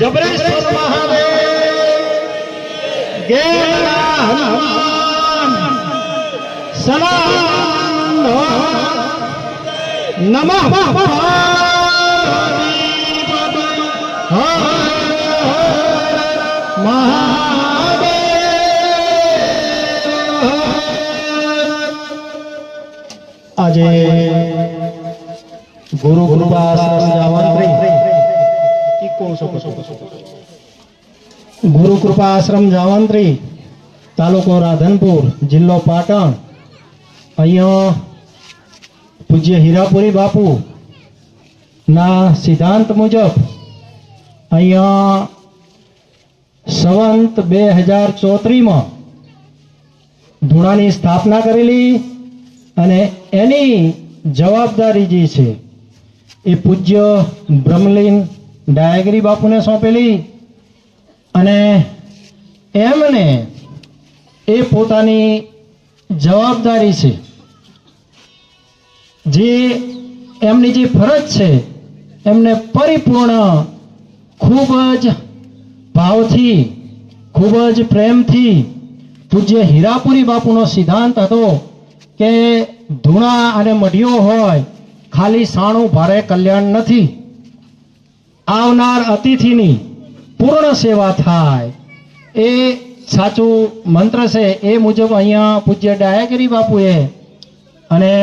જબરેશ્વર મહાદેવ ગેલા હનુમાન સનાતન નમઃ પાર્વતી પતય. હર હર મહાદેવ આજે ગુરુ ગુરુ કૃપા આશ્રમ જાવંત્રી તાલુકો રાધનપુર, જિલ્લો પાટણ. અહીંયા પૂજ્ય હીરાપુરી બાપુ ના સિદ્ધાંત મુજબ અહીંયા સંવંત બે હજાર ચોત્રીમાં ધૂણાની સ્થાપના કરેલી અને એની જવાબદારી જે છે, એ પૂજ્ય બ્રહ્મલીન ડાયગરી બાપુને સોંપેલી અને એમને એ પોતાની જવાબદારી છે, જે એમની જે ફરજ છે, એમને પરિપૂર્ણ ખૂબ જ ભાવથી, ખૂબ જ પ્રેમથી પૂજ્ય હીરાપુરી બાપુનો સિદ્ધાંત હતો. કે ધૂણા અને મઢિયો હોય, ખાલી સાણું ભારે કલ્યાણ નથી. આવનાર અતિથિની પૂર્ણ સેવા થાય. એ સાચું મંત્ર છે, એ મુજબ અહીંયા પૂજ્ય ડાયાગીરી બાપુએ અને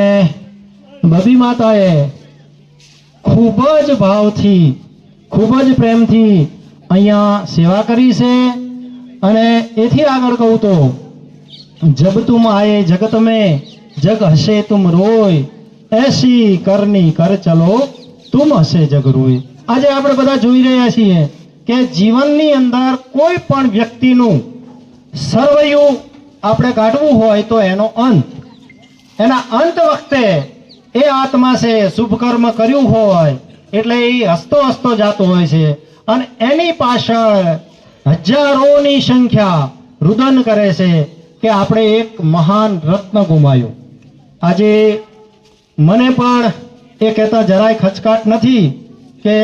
બબી માતાએ ખૂબ જ ભાવથી, ખૂબ જ પ્રેમથી અહીંયા સેવા કરી છે. અને એથી આગળ કહું તો, જબ તુમ આયે જગત મેં જગ હશે તુમ રોય, એસી કરની કર ચલો, તુમ હશે જગ રોય. આજે આપણે બધા જોઈ રહ્યા છીએ કે જીવનની અંદર કોઈ પણ વ્યક્તિનું સર્વૈયું આપણે કાઢવું હોય તો એનો અંત. એના અંત વખતે એ આત્મા છે, શુભકર્મ કર્યું હોય, એટલે એ હસતો હસતો જાતો હોય છે. અને એની પાછળ હજારોની સંખ્યા રુદન કરે છે કે આપણે એક મહાન રત્ન ગુમાયું. આજે મને પણ એ કહેતા જરાય ખચકાટ નથી કે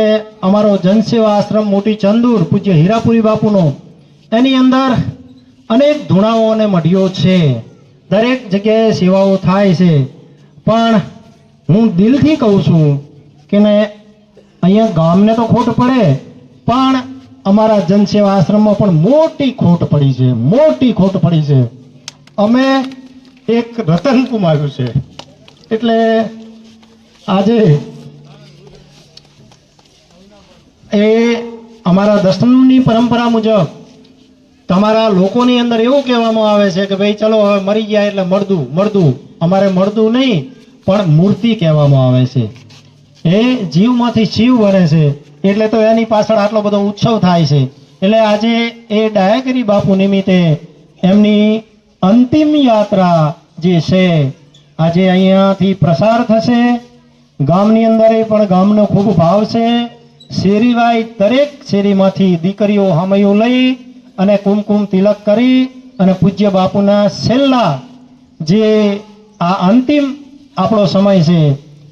અમારો જનસેવા આશ્રમ મોટી ચંદુર પૂજ્ય હીરાપુરી બાપુનો, એની અંદર અનેક ધૂણાઓ અને મઢીઓ છે. દરેક જગ્યાએ સેવાઓ થાય છે. પણ હું દિલથી કહું છું કે ને અહીંયા ગામને તો ખોટ પડે, પણ અમારા જનસેવા આશ્રમમાં પણ મોટી ખોટ પડી છે, મોટી ખોટ પડી છે. અમે એક રતન ગુમાવ્યું છે. એટલે આજે એ અમારા દસમની પરંપરા મુજબ તમારા લોકોની અંદર એવું કહેવામાં આવે છે કે ભાઈ ચલો હવે મરી ગયા એટલે મળદું મળદું અમારે મળદું નહીં, પણ મૂર્તિ કહેવામાં આવે છે. એ જીવમાંથી શિવ બને છે. એટલે તો એની પાછળ આટલો બધો ઉત્સવ થાય છે. એટલે આજે એ ડાયાગીરી બાપુ નિમિત્તે એમની અંતિમ યાત્રા જે છે, આજે અહીંયાથી પ્રસાર થશે. ગામની અંદર પણ ગામનો ખૂબ ભાવ છે. શેરીવાય દરેક શેરીમાંથી દીકરીઓ હમયું લઈ અને કુમકુમ તિલક કરી અને પૂજ્ય બાપુના છેલ્લા જે આ અંતિમ આપણો સમય છે,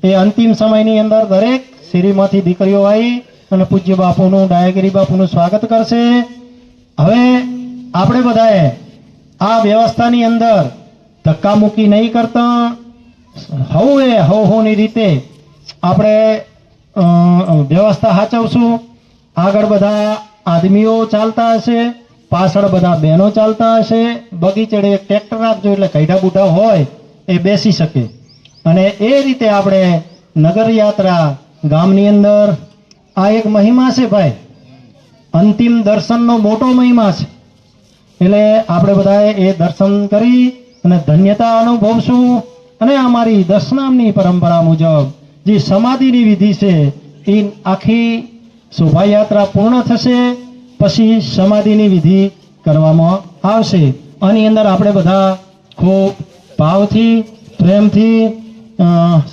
એ અંતિમ સમયની અંદર દરેક શેરીમાંથી દીકરીઓ આવી અને પૂજ્ય બાપુનું, ડાયગીરી બાપુનું સ્વાગત કરશે. હવે આપણે બધાએ આ વ્યવસ્થાની અંદર ધક્કામુક્કી નહીં કરતા. હવું એ હવ હોની રીતે આપણે વ્યવસ્થા સાચવશું આગળ બધા આદમીઓ ચાલતા હશે, પાછળ બધા બહેનો ચાલતા હશે. બગીચડે એક ટ્રેક્ટર રાખજો એટલે કૈઢા બુઢા હોય એ બેસી શકે. અને એ રીતે આપણે નગરયાત્રા ગામની અંદર, આ એક મહિમા છે ભાઈ. અંતિમ દર્શનનો મોટો મહિમા છે. એટલે આપણે બધાએ એ દર્શન કરી અને ધન્યતા અનુભવશું. અને અમારી દશનામની પરંપરા મુજબ જે સમાધિની વિધિ છે, એ આખી શોભાયાત્રા પૂર્ણ થશે, પછી સમાધિની વિધિ કરવામાં આવશે. આની અંદર આપણે બધા ખૂબ ભાવથી, પ્રેમથી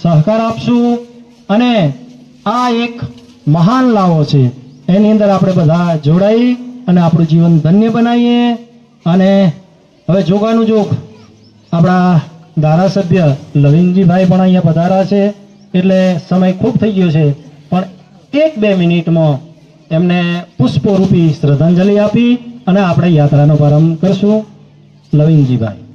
સહકાર આપશું. અને આ એક મહાન લાવો છે. એની અંદર આપણે બધા જોડાઈ અને આપણું જીવન ધન્ય બનાવીએ. અને હવે જોગાનું જોગ. આપણા ધારાસભ્ય લવિંગજીભાઈ પણ અહીંયા પધારા છે, એટલે સમય ખૂબ થઈ ગયો છે, પણ એક બે મિનિટમાં એમને પુષ્પરૂપી શ્રદ્ધાંજલિ આપી અને આપણે યાત્રાનો પ્રારંભ કરશું. લવિંગજીભાઈ.